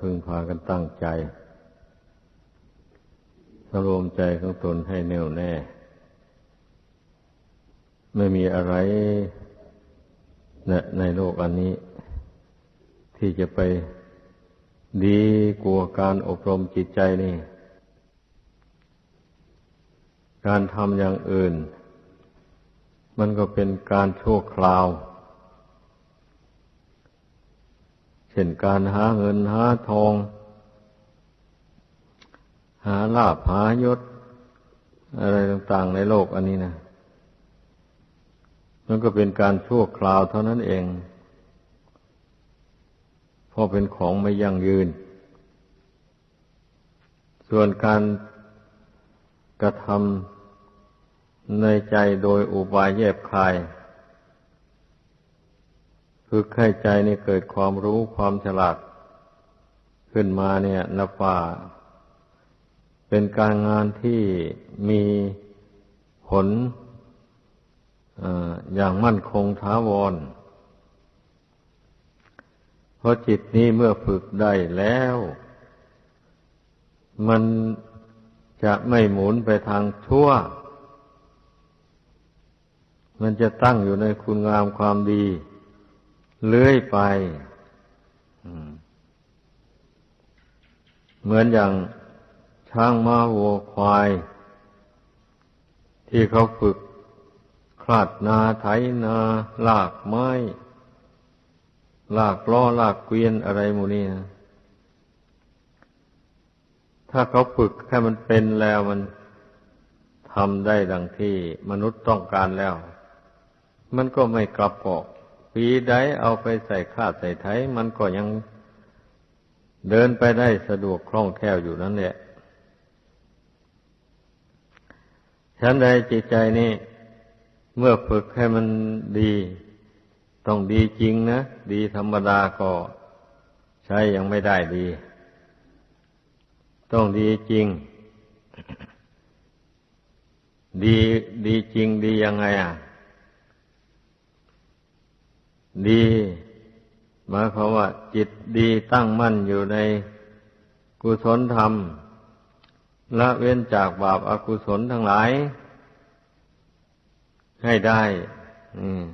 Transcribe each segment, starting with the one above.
พึงพากันตั้งใจสรวมใจของตนให้แน่วแน่ ไม่มีอะไรในโลกอันนี้ ที่จะไปดีกว่าการอบรมจิตใจนี่ การทำอย่างอื่น มันก็เป็นการชั่วคราว เช่นการหาเงินหาทอง หาลาภหายศ อะไรต่างๆในโลกอันนี้นะมันก็เป็นการชั่วคราวเท่านั้นเองเพราะเป็นของไม่ยั่งยืน ส่วนการกระทำในใจโดยอุบายแยบคาย คือให้ใจนี่เกิดความรู้ความฉลาด ขึ้นมาเนี่ยนับว่าเป็นการงานที่มีผลอย่างมั่นคงท้าวร เพราะจิตนี้เมื่อฝึกได้แล้ว มันจะไม่หมุนไปทางชั่ว มันจะตั้งอยู่ในคุณงามความดี เลื่อยไปเหมือนอย่างช้างม้าวัวควาย ที่เขาฝึกคลาดนาไถนาลากไม้ลากล้อลากเกวียนอะไรหมูนี่นะถ้าเขาฝึกให้มันเป็นแล้วมันทำได้ดังที่มนุษย์ต้องการแล้ว มันก็ไม่กลับกอก ปีใดเอาไปใส่ข้าใส่ไถมันก็ยังเดินไปได้สะดวกคล่องแคล่วอยู่นั่นแหละฉันใดจิตใจนี่เมื่อฝึกให้มันดี ต้องดีจริงนะ ดีธรรมดาก็ใช้ยังไม่ได้ดี ต้องดีจริง ดีดีจริงดียังไงอะ ดีหมายความว่า จิตดีตั้งมั่นอยู่ในกุศลธรรมละเว้นจากบาปอากุศลทั้งหลาย ให้ได้อืม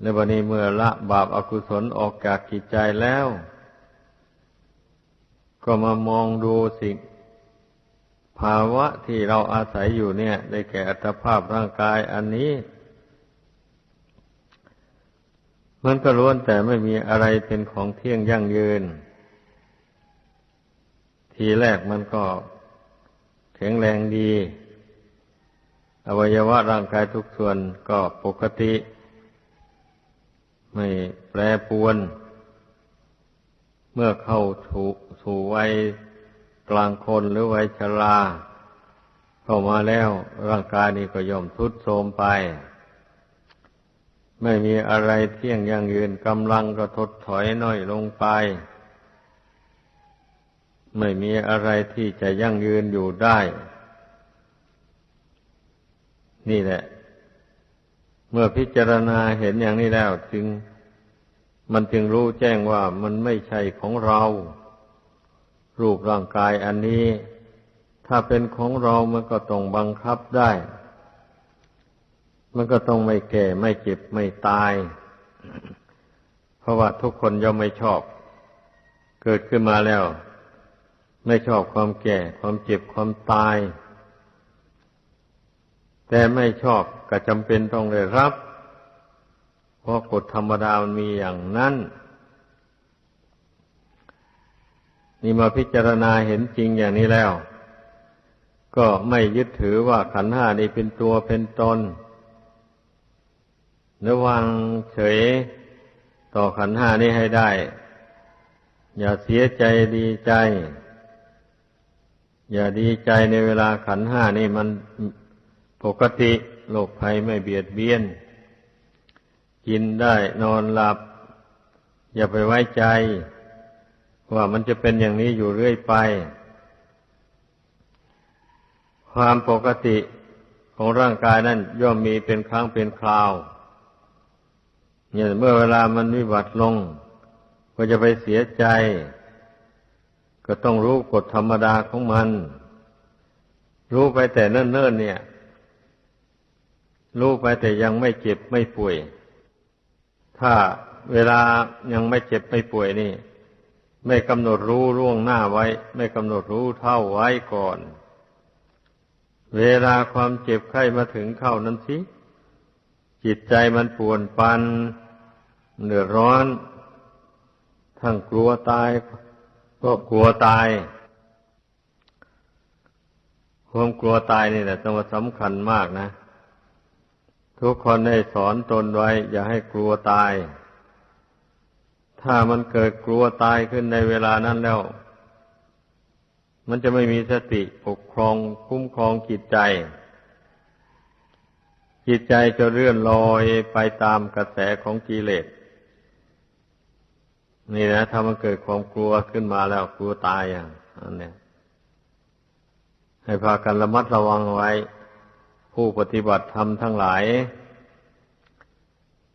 ในวันนี้เมื่อละบาปอากุศลออกจากกิจใจแล้ว ก็มามองดูสิ่ง ภาวะที่เราอาศัยอยู่เนี่ย ได้แก่อัตภาพร่างกายอันนี้ มันก็ล้วนแต่ไม่มีอะไรเป็นของเที่ยงยั่งยืน ทีแรกมันก็แข็งแรงดี อวัยวะร่างกายทุกส่วนก็ปกติ ไม่แปรปวน เมื่อเข้าสู่วัยกลางคนหรือวัยชราเข้ามาแล้วร่างกายนี้ก็ย่อมทุดโทรมไป ไม่มีอะไรเที่ยงยั่งยืนกำลังก็ทดถอยน้อยลงไป ไม่มีอะไรที่จะยั่งยืนอยู่ได้ นี่แหละ เมื่อพิจารณาเห็นอย่างนี้แล้วจึง มันจึงรู้แจ้งว่ามันไม่ใช่ของเรา รูปร่างกายอันนี้ ถ้าเป็นของเรามันก็ต้องบังคับได้ มันก็ต้องไม่แก่ไม่เจ็บไม่ตาย เพราะว่าทุกคนย่อมไม่ชอบ เกิดขึ้นมาแล้ว ไม่ชอบความแก่ ความเจ็บความตาย แต่ไม่ชอบก็จำเป็นต้องได้รับ เพราะกฎธรรมดามันมีอย่างนั้น นี่มาพิจารณาเห็นจริงอย่างนี้แล้ว ก็ไม่ยึดถือว่าขันห้านี้เป็นตัวเป็นตน ระวังเฉยต่อขันห้านี้ให้ได้ อย่าเสียใจดีใจ อย่าดีใจในเวลาขันห้านี่มันปกติโรคภัยไม่เบียดเบียน กินได้นอนหลับ อย่าไปไว้ใจ ว่ามันจะเป็นอย่างนี้อยู่เรื่อยไป ความปกติของร่างกายนั้นย่อมมีเป็นครั้งเป็นคราว เนี่ยเมื่อเวลามันวิบัติลง ก็จะไปเสียใจ ก็ต้องรู้กฎธรรมดาของมัน รู้ไปแต่เนิ่นๆเนี่ย รู้ไปแต่ยังไม่เจ็บไม่ป่วย ถ้าเวลายังไม่เจ็บไม่ป่วยนี่ ไม่กำหนดรู้ล่วงหน้าไว้ ไม่กำหนดรู้เท่าไว้ก่อน เวลาความเจ็บไข้มาถึงเข้านั้นสิจิตใจมันปวนปัน เดือดร้อน ทั้งกลัวตาย ก็กลัวตาย ความกลัวตายนี่แหละต้องสำคัญมากนะ ทุกคนให้สอนตนไว้ อย่าให้กลัวตาย ถ้ามันเกิดกลัวตายขึ้นในเวลานั้นแล้ว มันจะไม่มีสติปกครองคุ้มครองจิตใจจิตใจจะเลื่อนลอยไปตามกระแสของกิเลส นี่นะถ้ามันเกิดความกลัวขึ้นมาแล้วกลัวตายอย่างอันเนี้ให้พากันระมัดระวังไว้ ผู้ปฏิบัติธรรมทั้งหลาย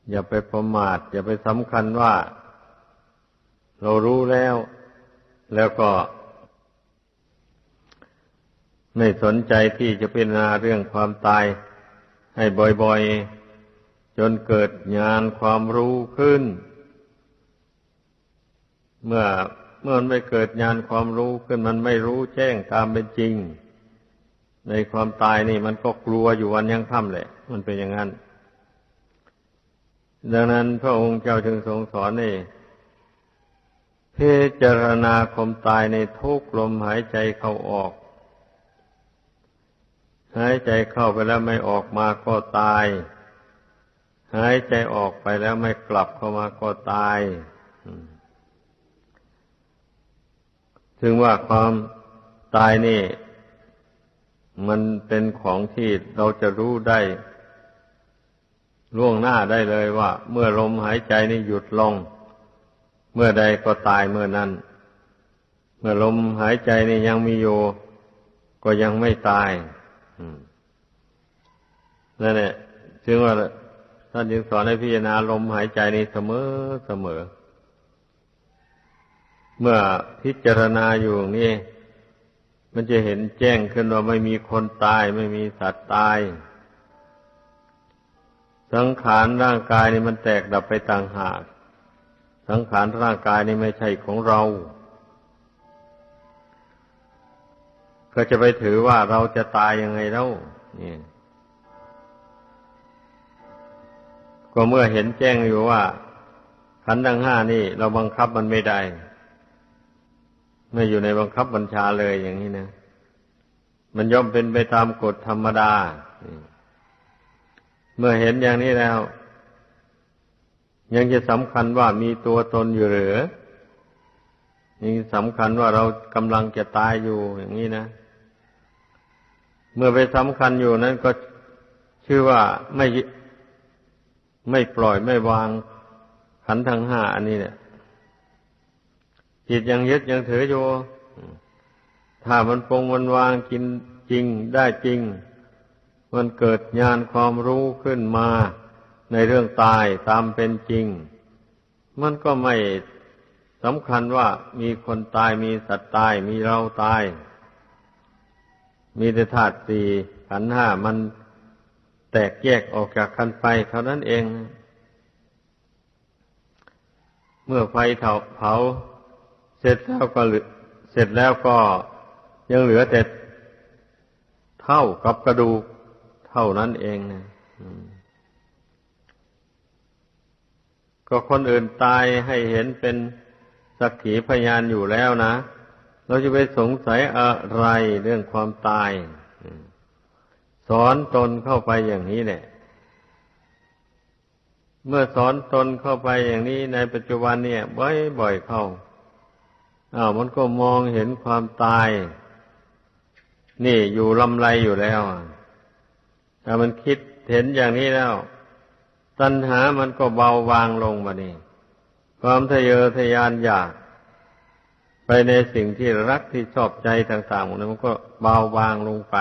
อย่าไปประมาท อย่าไปสำคัญว่า เรารู้แล้ว แล้วก็ ไม่สนใจที่จะเป็นนาเรื่องความตาย ให้บ่อยๆ จนเกิดญาณความรู้ขึ้น เมื่อเมื่อมันไม่เกิดญาณความรู้ขึ้นมันไม่รู้แจ้งตามเป็นจริง ในความตายนี่มันก็กลัวอยู่วันยังค่ำแหละ มันเป็นอย่างนั้น ดังนั้นพระองค์เจ้าจึงทรงสอนนี่พิจารณาความตายในทุกลมหายใจเข้าออก หายใจเข้าไปแล้วไม่ออกมาก็ตาย หายใจออกไปแล้วไม่กลับเข้ามาก็ตาย ถึงว่าความตายนี่ มันเป็นของที่เราจะรู้ได้ ล่วงหน้าได้เลยว่า เมื่อลมหายใจนี่หยุดลง เมื่อใดก็ตายเมื่อนั้น เมื่อลมหายใจนี่ยังมีอยู่ก็ยังไม่ตายนั่นแหละจึงว่าท่านจึงสอนให้พิจารณาลมหายใจนี้เสมอเสมอ เมื่อพิจารณาอยู่นี่มันจะเห็นแจ้งขึ้นว่าไม่มีคนตายไม่มีสัตว์ตาย สังขารร่างกายนี่มันแตกดับไปต่างหาก สังขารร่างกายนี่ไม่ใช่ของเรา ก็จะไปถือว่าเราจะตายยังไงแล้วนี่ก็เมื่อเห็นแจ้งอยู่ว่าขันธ์ทั้งห้านี่ เราบังคับมันไม่ได้ ไม่อยู่ในบังคับบัญชาเลยอย่างนี้นะ มันย่อมเป็นไปตามกฎธรรมดา เมื่อเห็นอย่างนี้แล้ว ยังจะสำคัญว่ามีตัวตนอยู่หรือยังสำคัญว่าเรากำลังจะตายอยู่อย่างนี้นะ เมื่อไปสำคัญอยู่นั้นก็ชื่อว่าไม่ไม่ปล่อยไม่วางขันทั้งห้าอันนี้เนี่ย จิตยังยึดยังถืออยู่ถ้ามันปรงมันวางกินจริงได้จริง มันเกิดญาณความรู้ขึ้นมาในเรื่องตายตามเป็นจริง มันก็ไม่สำคัญว่ามีคนตายมีสัตว์ตายมีเราตาย มีแต่ธาตุสี่ขันห้ามันแตกแยกออกจากกันไปเท่านั้นเอง เมื่อไฟเผา เสร็จแล้วก็เสร็จแล้วก็ยังเหลือแต่เท่ากับกระดูกเท่านั้นเองนะก็คนอื่นตายให้เห็นเป็นสักขีพยานอยู่แล้วนะ เราจะไปสงสัยอะไรเรื่องความตายสอนตนเข้าไปอย่างนี้เนี่ยเมื่อสอนตนเข้าไปอย่างนี้ในปัจจุบันเนี่ย บ่อยๆเข้า อ้าวมันก็มองเห็นความตาย นี่อยู่ลำไรอยู่แล้วแต่มันคิดเห็นอย่างนี้แล้ว ตัณหามันก็เบาบางลงมานี่ความทะเยอทะยานอยาก ไปในสิ่งที่รักที่ชอบใจต่างๆนั้นมันก็เบาบางลงไป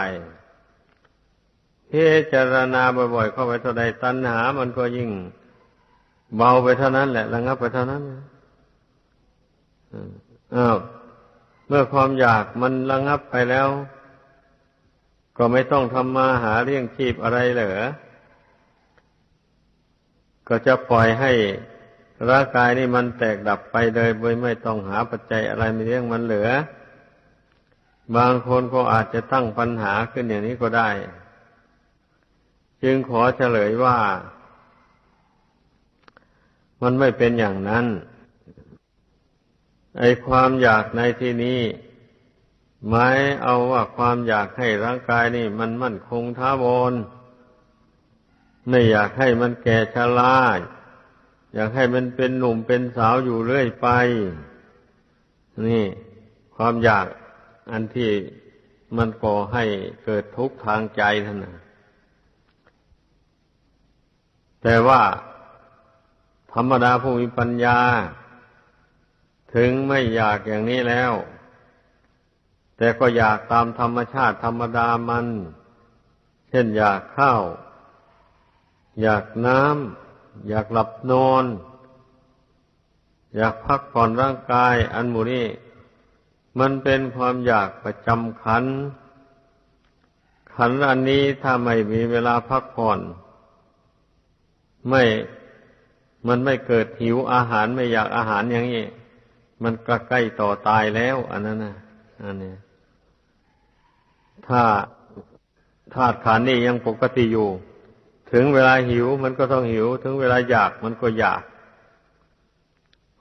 พิจารณาบ่อยๆเข้าไปเท่าใดตัณหา มันก็ยิ่งเบาไปเท่านั้นแหละระงับไปเท่านั้น อ้าวเมื่อความอยากมันระงับไปแล้ว ก็ไม่ต้องทำมาหาเลี้ยงชีพอะไรเหรอ ก็จะปล่อยให้ร่างกายนี่มันแตกดับไปเลยโดยไม่ต้องหาปัจจัยอะไรมาเลี้ยงมันเหลือ บางคนก็อาจจะตั้งปัญหาขึ้นอย่างนี้ก็ได้ จึงขอเฉลยว่า มันไม่เป็นอย่างนั้น ไอความอยากในที่นี้หมายเอาว่าความอยากให้ร่างกายนี่ มันมั่นคงท้าวรไม่อยากให้มันแก่ชราอยากให้มันเป็นหนุ่มเป็นสาวอยู่เรื่อยไป นี่ ความอยากอันที่มันก่อให้เกิดทุกข์ทางใจท่านนะแต่ว่าธรรมดาผู้มีปัญญา ถึงไม่อยากอย่างนี้แล้ว แต่ก็อยากตามธรรมชาติธรรมดามัน เช่นอยากข้าว อยากน้ำอยากหลับนอน อยากพักผ่อนร่างกาย อันหมูนี้มันเป็นความอยากประจำขัน ขันอันนี้ถ้าไม่มีเวลาพักผ่อน ไม่ มันไม่เกิดหิวอาหารไม่อยากอาหารอย่างนี้ มันก็ใกล้ต่อตายแล้ว อันนั้นนะอันนี้ถ้าธาตุขันนี้ยังปกติอยู่ ถึงเวลาหิวมันก็ต้องหิว ถึงเวลาอยากมันก็อยาก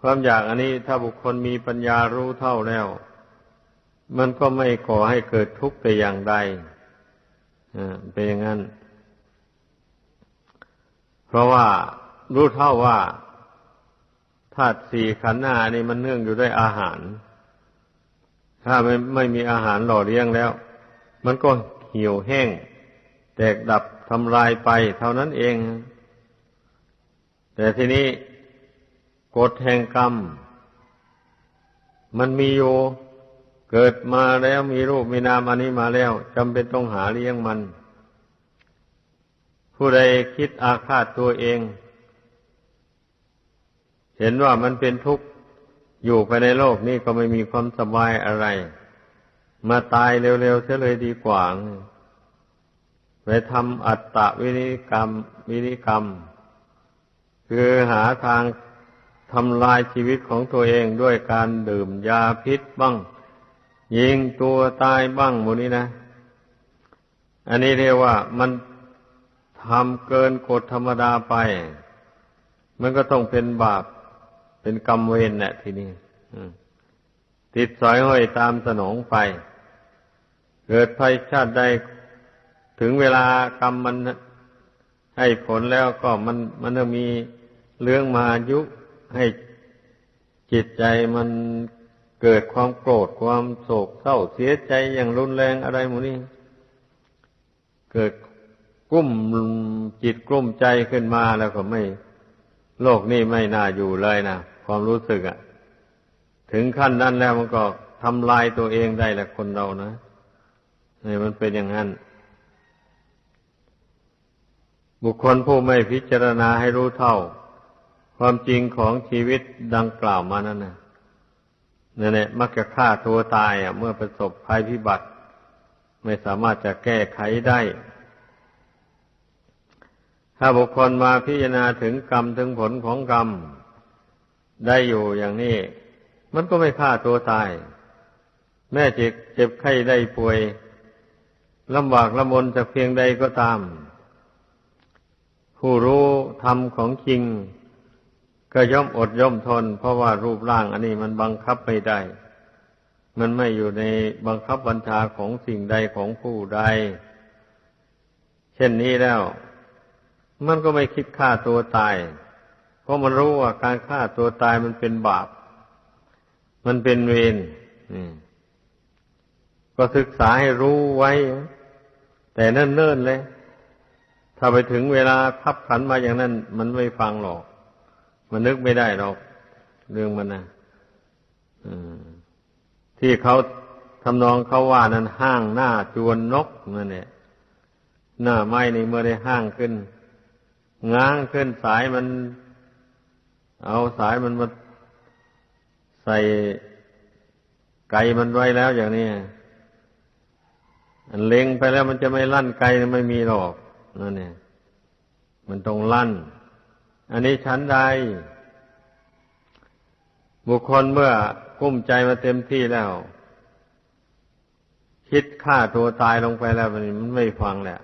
ความอยากอันนี้ถ้าบุคคลมีปัญญารู้เท่าแล้ว มันก็ไม่ก่อให้เกิดทุกข์แต่อย่างใดเป็นอย่างนั้น เพราะว่ารู้เท่าว่า ธาตุสี่ขันธ์หน้านี่มันเนื่องอยู่ด้วยอาหาร ถ้าไม่ไม่มีอาหารหล่อเลี้ยงแล้ว มันก็เหี่ยวแห้ง แตกดับทำลายไป เท่านั้นเอง แต่ทีนี้กฎแห่งกรรม มันมีอยู่เกิดมาแล้วมีรูปมีนามอันนี้มาแล้วจำเป็นต้องหาเลี้ยงมัน ผู้ใดคิดอาฆาตตัวเอง เห็นว่ามันเป็นทุกข์อยู่ภายในโลกนี้ก็ไม่มีความสบายอะไร มาตายเร็วๆเสียเลยดีกว่าไปทำอัตตะวินิกรรม วินิกรรม คือหาทางทำลายชีวิตของตัวเองด้วยการดื่มยาพิษบ้าง ยิงตัวตายบ้างหมดนี้นะ อันนี้เรียกว่ามันทำเกินกฎธรรมดาไป มันก็ต้องเป็นบาป เป็นกรรมเวรแหละทีนี้ติดสอยห้อยตามสนองไป เกิดภัยชาติใดถึงเวลากรรมมันให้ผลแล้วก็มันมันจะมีเรื่องมายุให้จิตใจมันเกิดความโกรธความโศกเศร้าเสียใจอย่างรุนแรงอะไรหมูนี่เกิดกุ้มจิตกลุ้มใจขึ้นมาแล้วก็ไม่ โลกนี้ไม่น่าอยู่เลยนะความรู้สึกอะถึงขั้นนั้นแล้วมันก็ทำลายตัวเองได้แหละคนเรานะนี่มันเป็นอย่างนั้น บุคคลผู้ไม่พิจารณาให้รู้เท่า ความจริงของชีวิตดังกล่าวมานั่นนะนั่นแหละมักจะฆ่าตัวตายอะ เมื่อประสบภัยพิบัติ ไม่สามารถจะแก้ไขได้ ถ้าบุคคลมาพิจารณาถึงกรรมถึงผลของกรรม ได้อยู่อย่างนี้ มันก็ไม่ฆ่าตัวตาย แม่เจ็บเจ็บไข้ได้ป่วยลำบากลำบนจากเพียงใดก็ตาม ผู้รู้ธรรมของจริง ก็ย่อมอดย่อมทน เพราะว่ารูปร่างอันนี้มันบังคับไม่ได้ มันไม่อยู่ในบังคับบัญชาของสิ่งใดของผู้ใด เช่นนี้แล้ว มันก็ไม่คิดฆ่าตัวตาย เพราะมันรู้ว่าการฆ่าตัวตายมันเป็นบาป มันเป็นเวรก็ศึกษาให้รู้ไว้ แต่เนิ่นๆเลย ถ้าไปถึงเวลาทับขันมาอย่างนั้น มันไม่ฟังหรอก มันนึกไม่ได้หรอก เรื่องมันนะที่เขาทำนองเขาว่านั้นห้างหน้าจวนนกนั่นเนี่ยหน้าไม้ในเมื่อได้ห้างขึ้น ง้างขึ้นสายมัน เอาสายมันมาใส่ไก่มันไว้แล้วอย่างนี้อันเล็งไปแล้วมันจะไม่ลั่นไกไม่มีหรอกนั่นเนี่ยมันต้องลั่น อันนี้ชั้นใด บุคคลเมื่อกุ้มใจมาเต็มที่แล้ว คิดฆ่าตัวตายลงไปแล้วมันไม่ฟังแหละ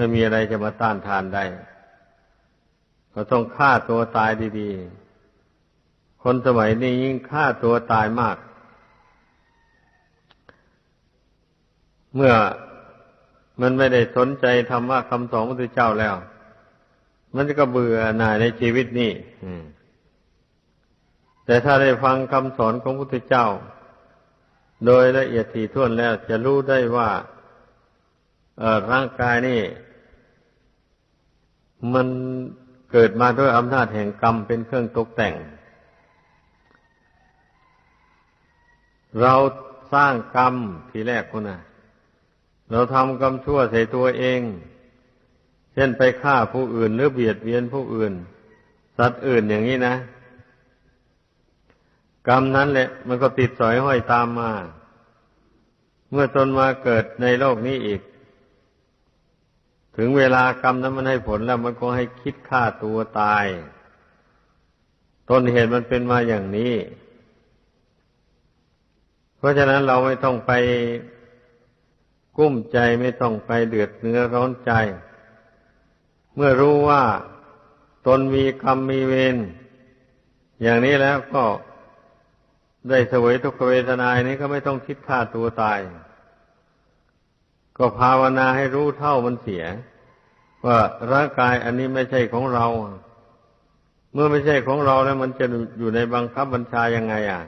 ไม่มีอะไรจะมาต้านทานได้ ก็ต้องฆ่าตัวตายดี ๆ คนสมัยนี้ยิ่งฆ่าตัวตายมาก เมื่อมันไม่ได้สนใจธรรมะคำสอนพระพุทธเจ้าแล้ว มันก็เบื่อหน่ายในชีวิตนี้แต่ถ้าได้ฟังคำสอนของพระพุทธเจ้า โดยละเอียดถี่ถ้วนแล้ว จะรู้ได้ว่าร่างกายนี่ มันเกิดมาด้วยอำนาจแห่งกรรมเป็นเครื่องตกแต่ง เราสร้างกรรมทีแรกคนน่ะเราทำกรรมชั่วใส่ตัวเอง เช่นไปฆ่าผู้อื่นหรือเบียดเบียนผู้อื่น สัตว์อื่นอย่างนี้นะ กรรมนั้นแหละ มันก็ติดสอยห้อยตามมา เมื่อตนมาเกิดในโลกนี้อีก ถึงเวลากรรมนั้นมันให้ผลแล้วมันก็ให้คิดฆ่าตัวตาย ต้นเหตุมันเป็นมาอย่างนี้ เพราะฉะนั้นเราไม่ต้องไปกุ้มใจไม่ต้องไปเดือดเนื้อร้อนใจ เมื่อรู้ว่าตนมีกรรมมีเวรอย่างนี้แล้วก็ได้เสวยทุกขเวทนานี้ก็ไม่ต้องคิดฆ่าตัวตาย ก็ภาวนาให้รู้เท่ามันเสีย ว่าร่างกายอันนี้ไม่ใช่ของเรา เมื่อไม่ใช่ของเราแล้ว มันจะอยู่ในบังคับบัญชายังไง อะ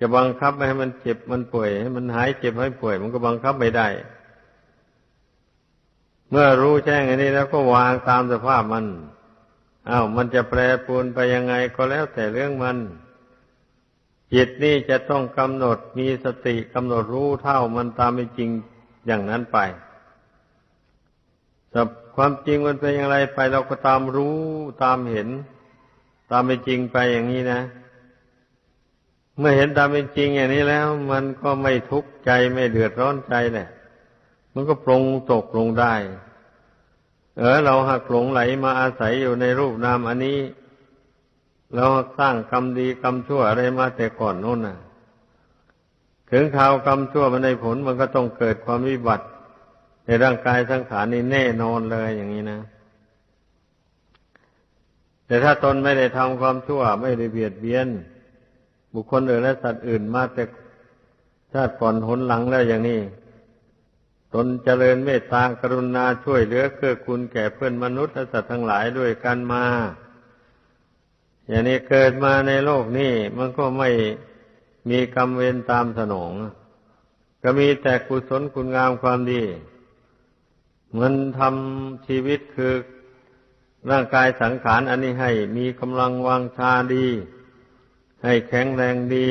จะบังคับไม่ให้มันเจ็บมันป่วย ให้มันหายเจ็บให้ป่วย มันก็บังคับไม่ได้ เมื่อรู้แจ้งอันนี้แล้วก็วางตามสภาพมันอา้าวมันจะแปรปรวนไปยังไงก็แล้วแต่เรื่องมันจิตนี่จะต้องกำหนดมีสติกำหนดรู้เท่ามันตามเป็นจริง อย่างนั้นไปแต่ความจริงมันเป็นอย่างไรไปเราก็ตามรู้ตามเห็น ตามเป็นจริงไปอย่างนี้นะ เมื่อเห็นตามเป็นจริงอย่างนี้แล้ว มันก็ไม่ทุกข์ใจไม่เดือดร้อนใจแหละมันก็ปรงตกลงได้ เออ เราหักหลงไหลมาอาศัยอยู่ในรูปนามอันนี้ เราสร้างกรรมดีกรรมชั่วอะไรมาแต่ก่อนโน้นน่ะ ถึงข่าวกรรมชั่วมันได้ผลมันก็ต้องเกิดความวิบัติ ในร่างกายสังขารนี่แน่นอนเลยอย่างนี้นะ แต่ถ้าตนไม่ได้ทำความชั่วไม่ได้เบียดเบียน บุคคลอื่นและสัตว์อื่นมาแต่ชาติก่อนหนหลังแล้วอย่างนี้ ตนเจริญเมตตากรุณาช่วยเหลือเกื้อกูลแก่เพื่อนมนุษย์และสัตว์ทั้งหลายด้วยกันมา อย่างนี้เกิดมาในโลกนี้มันก็ไม่ มีกรรมเวรตามสนอง ก็มีแต่กุศลคุณงามความดี มันทำชีวิตคือร่างกายสังขารอันนี้ให้มีกำลังวังชาดี ให้แข็งแรงดี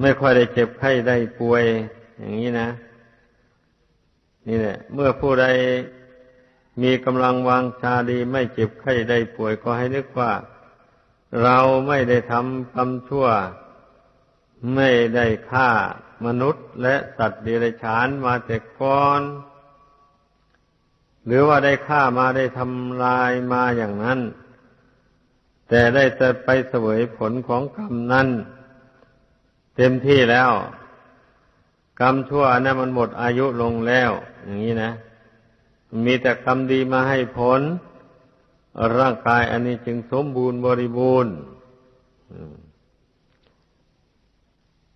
ไม่ค่อยได้เจ็บไข้ได้ป่วย อย่างนี้นะ นี่แหละ เมื่อผู้ใดมีกำลังวังชาดี ไม่เจ็บไข้ได้ป่วยก็ให้นึกว่า เราไม่ได้ทำกรรมชั่ว ไม่ได้ฆ่ามนุษย์และสัตว์เดรัจฉานมาแต่ก่อน หรือว่าได้ฆ่ามาได้ทำลายมาอย่างนั้น แต่ได้จะไปเสวยผลของกรรมนั้น เต็มที่แล้ว กรรมชั่วนั้นมันหมดอายุลงแล้ว อย่างนี้นะ มีแต่กรรมดีมาให้ผล ร่างกายอันนี้จึงสมบูรณ์บริบูรณ์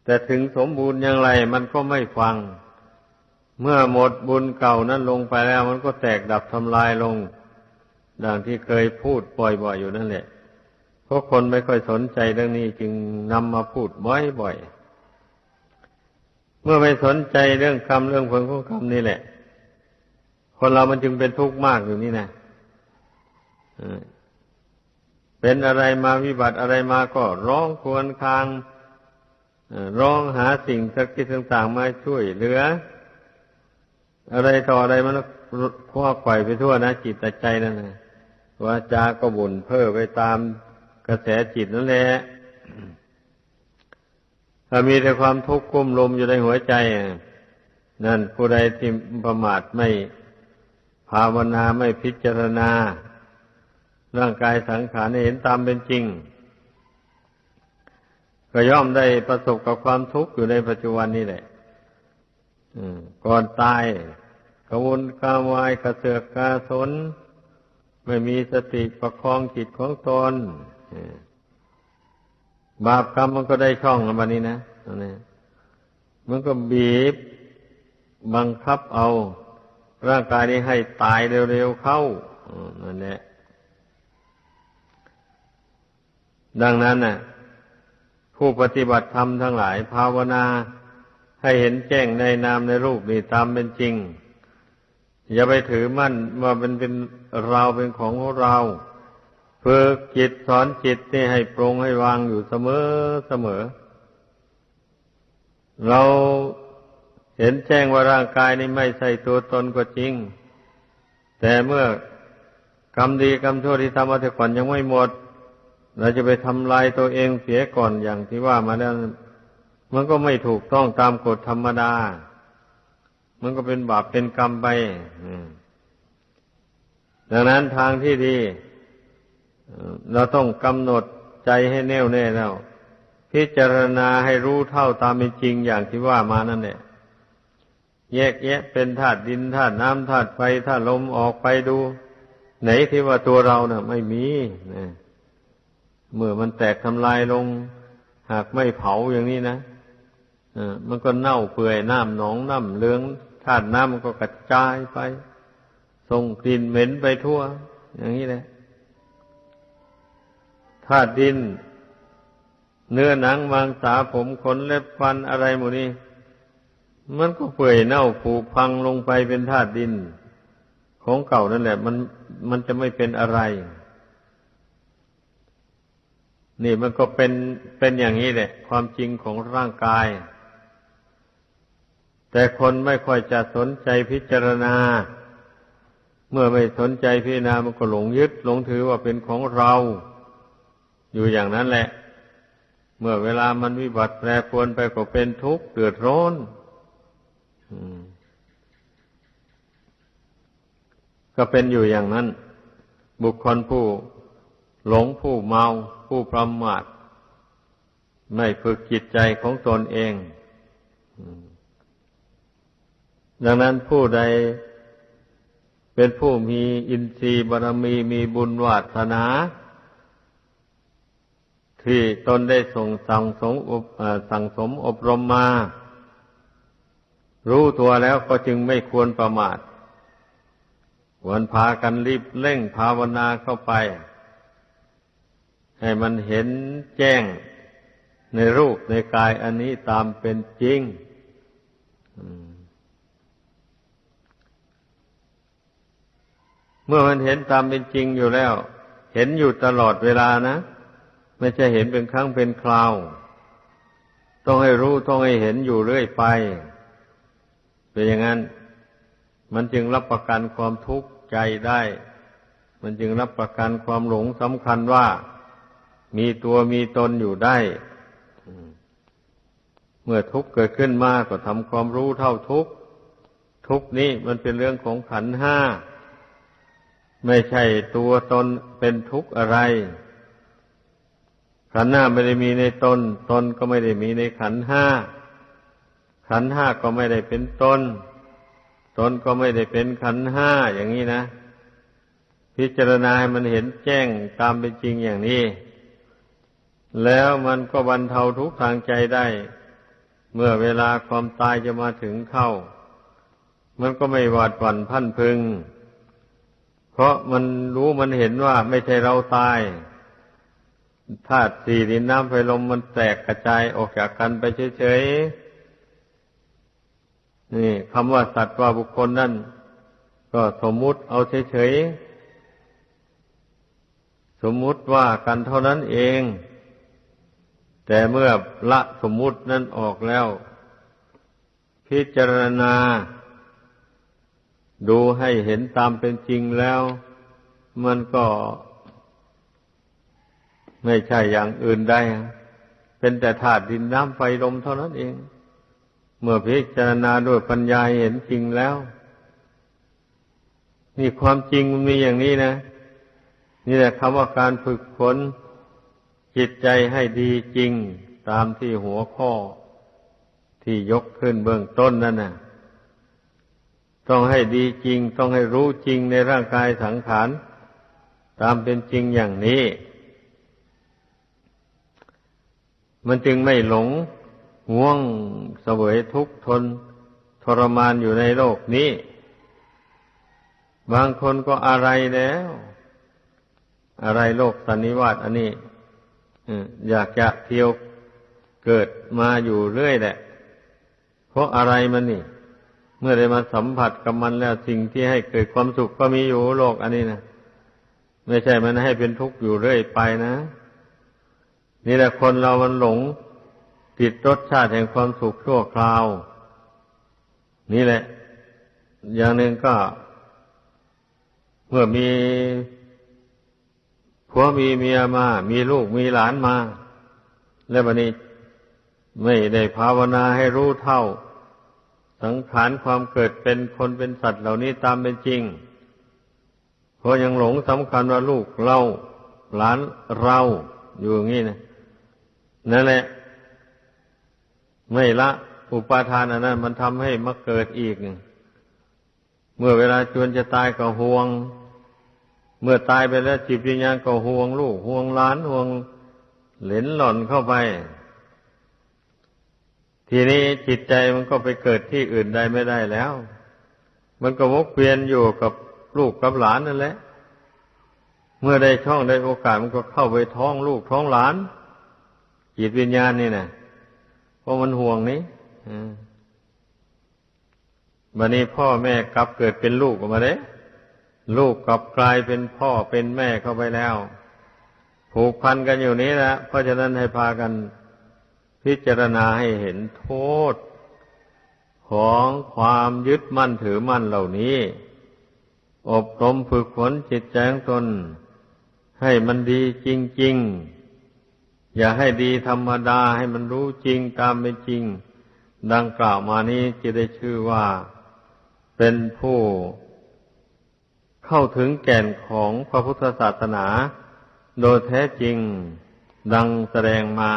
แต่ถึงสมบูรณ์อย่างไรมันก็ไม่ฟัง เมื่อหมดบุญเก่านั้นลงไปแล้ว มันก็แตกดับทำลายลง ดังที่เคยพูดบ่อยๆอยู่นั่นแหละเพราะคนไม่ค่อยสนใจเรื่องนี้จึงนำมาพูดบ่อยๆเมื่อไม่สนใจเรื่องกรรมเรื่องผลของกรรมนี่แหละ คนเรามันจึงเป็นทุกข์มากอยู่นี่นะเป็นอะไรมาวิบัติอะไรมาก็ร้องควรคาง ร้องหาสิ่งศักดิ์สิทธิ์ต่างๆมาช่วยเหลือ อะไรต่ออะไรมันคว้าไขว่ไปทั่วนะจิตใจนั่นนะวาจาก็บุญเพ้อไปตามกระแสจิตนั่นแหละถ้ามีแต่ความทุกข์กุ้มลมอยู่ในหัวใจนั่นผู้ใดที่ประมาทไม่ภาวนาไม่พิจารณา ร่างกายสังขารเห็นตามเป็นจริง ก็ย่อมได้ประสบกับความทุกข์อยู่ในปัจจุบันนี่แหละก่อนตายกวนกาวายกระเสือกกาสน ไม่มีสติประคองจิตของตนบาปกรรมมันก็ได้ช่องแล้วบันนี้นะนี่มันก็บีบบังคับเอา ร่างกายนี้ให้ตายเร็วๆเข้านั่นแหละดังนั้นน่ะ ผู้ปฏิบัติธรรมทั้งหลายภาวนา ให้เห็นแจ้งในนามในรูปนี่ตามเป็นจริง อย่าไปถือมั่นว่าเป็นเป็นเราเป็นของเราฝึกจิตสอนจิตนี่ให้ปรงให้วางอยู่เสมอเสมอ เราเห็นแจ้งว่าร่างกายนี้ไม่ใช่ตัวตนก็จริง แต่เมื่อกรรมดีกรรมชั่วที่ทำมาแต่ก่อนยังไม่หมด เราจะไปทำลายตัวเองเสียก่อนอย่างที่ว่ามาแล้วมันก็ไม่ถูกต้องตามกฎธรรมดา มันก็เป็นบาปเป็นกรรมไปดังนั้นทางที่ดี เราต้องกำหนดใจให้แน่วแน่แล้ว พิจารณาให้รู้เท่าตามเป็นจริงอย่างที่ว่ามานั่นแหละแยกแยะเป็นธาตุดินธาตุน้ำธาตุไฟธาตุลมออกไปดู ไหนที่ว่าตัวเราเนะ่ะ ไม่มีนะ เมื่อมันแตกทำลายลง หากไม่เผาอย่างนี้นะมันก็เน่าเปื่อยน้ำหนองน้ำเลืองธาตุน้ำมันก็กระจายไป ส่งกลิ่นเหม็นไปทั่ว อย่างนี้แหละธาตุดิน เนื้อหนังมังสาผมขนเล็บฟันอะไรหมดนี้ มันก็เปื่อยเน่าผุพังลงไปเป็นธาตุดิน ของเก่านั่นแหละ มันมันจะไม่เป็นอะไร นี่มันก็เป็นเป็นอย่างนี้แหละ ความจริงของร่างกาย แต่คนไม่ค่อยจะสนใจพิจารณา เมื่อไม่สนใจพิจารณามันก็หลงยึดหลงถือว่าเป็นของเรา อยู่อย่างนั้นแหละ เมื่อเวลามันวิบัติแปรปรวนไปก็เป็นทุกข์เดือดร้อนก็เป็นอยู่อย่างนั้น บุคคลผู้ หลงผู้เมาผู้ประมาทไม่ฝึกจิตใจของตนเอง ดังนั้นผู้ใดเป็นผู้มีอินทรีย์บารมีมีบุญวาสนา ที่ตนได้ส่งสั่งสมอบสั่งสมอบรมมา รู้ตัวแล้วก็จึงไม่ควรประมาทควรพากันรีบเร่งภาวนาเข้าไป ให้มันเห็นแจ้งในรูปในกายอันนี้ตามเป็นจริงเมื่อมันเห็นตามเป็นจริงอยู่แล้ว เห็นอยู่ตลอดเวลานะ ไม่ใช่เห็นเป็นครั้งเป็นคราว ต้องให้รู้ต้องให้เห็นอยู่เรื่อยไป เป็นอย่างนั้น มันจึงรับประกันความทุกข์ใจได้ มันจึงรับประกันความหลงสำคัญว่า มีตัวมีตนอยู่ได้ เมื่อทุกข์เกิดขึ้นมาก็ทำความรู้เท่าทุกข์ ทุกข์นี้มันเป็นเรื่องของขันห้า ไม่ใช่ตัวตนเป็นทุกข์อะไร ขันห้าไม่ได้มีในตน ตนก็ไม่ได้มีในขันห้า ขันห้าก็ไม่ได้เป็นตน ตนก็ไม่ได้เป็นขันห้าอย่างนี้นะ พิจารณาให้มันเห็นแจ้งตามเป็นจริงอย่างนี้ แล้วมันก็บรรเทาทุกทางใจได้ เมื่อเวลาความตายจะมาถึงเข้า มันก็ไม่หวาดหวั่นพันพึง เพราะมันรู้มันเห็นว่าไม่ใช่เราตายธาตุสี่ดินน้ำไฟลมมันแตกกระจายออกจากกันไปเฉยๆ นี่คำว่าสัตว์ว่าบุคคลนั่น ก็สมมุติเอาเฉยๆ สมมุติว่ากันเท่านั้นเอง แต่เมื่อละสมมุตินั้นออกแล้ว พิจารณา ดูให้เห็นตามเป็นจริงแล้ว มันก็ ไม่ใช่อย่างอื่นได้ เป็นแต่ธาตุดินน้ำไฟลมเท่านั้นเอง เมื่อพิจารณาด้วยปัญญาเห็นจริงแล้วนี่ความจริงมันมีอย่างนี้นะ นี่แหละคำว่าการฝึกฝน จิตใจให้ดีจริงตามที่หัวข้อที่ยกขึ้นเบื้องต้นนั่นน่ะ ต้องให้ดีจริง ต้องให้รู้จริงในร่างกายสังขารตามเป็นจริงอย่างนี้ มันจึงไม่หลงห่วงเสวยทุกข์ทนทรมานอยู่ในโลกนี้ บางคนก็อะไรแล้ว อะไรโลกสันนิวาตอันนี้ อยากจะเที่ยวเกิดมาอยู่เรื่อยแหละ เพราะอะไรมันนี่ เมื่อได้มาสัมผัสกับมันแล้วสิ่งที่ให้เกิดความสุขก็มีอยู่โลกอันนี้นะไม่ใช่มันให้เป็นทุกข์อยู่เรื่อยไปนะ นี่แหละคนเรามันหลง ติดรสชาติแห่งความสุขชั่วคราว นี่แหละ อย่างหนึ่งก็ เมื่อมี ผัวมีเมียมา มีลูกมีหลานมา แล้ววันนี้ไม่ได้ภาวนาให้รู้เท่า สังขารความเกิดเป็นคนเป็นสัตว์เหล่านี้ตามเป็นจริงเพราะยังหลงสำคัญว่าลูกเราหลานเราอยู่อย่างนี้นะนั่นแหละ ไม่ละอุปาทานอันนั้นมันทำให้มาเกิดอีก เมื่อเวลาจวนจะตายก็ห่วง เมื่อตายไปแล้วจิตวิญญาณก็ห่วงลูกห่วงหลานห่วงเหลนหล่อนเข้าไป ทีนี้จิตใจมันก็ไปเกิดที่อื่นใดไม่ได้แล้ว มันก็วกเวียนอยู่กับลูกกับหลานนั่นแหละ เมื่อได้ช่องได้โอกาสมันก็เข้าไปท้องลูกท้องหลาน จิตวิญญาณนี่นะเพราะมันห่วงนี้บันนี้พ่อแม่กลับเกิดเป็นลูกออกมาเด้ ลูกกลับกลายเป็นพ่อเป็นแม่เข้าไปแล้ว ผูกพันกันอยู่นี้แหละเพราะฉะนั้นให้พากันพิจารณาให้เห็นโทษ ของความยึดมั่นถือมั่นเหล่านี้ อบรมฝึกฝนจิตใจของตน ให้มันดีจริง ๆ อย่าให้ดีธรรมดาให้มันรู้จริงตามเป็นจริง ดังกล่าวมานี้จะได้ชื่อว่า เป็นผู้ เข้าถึงแก่นของพระพุทธศาสนา โดยแท้จริงดังแสดงมา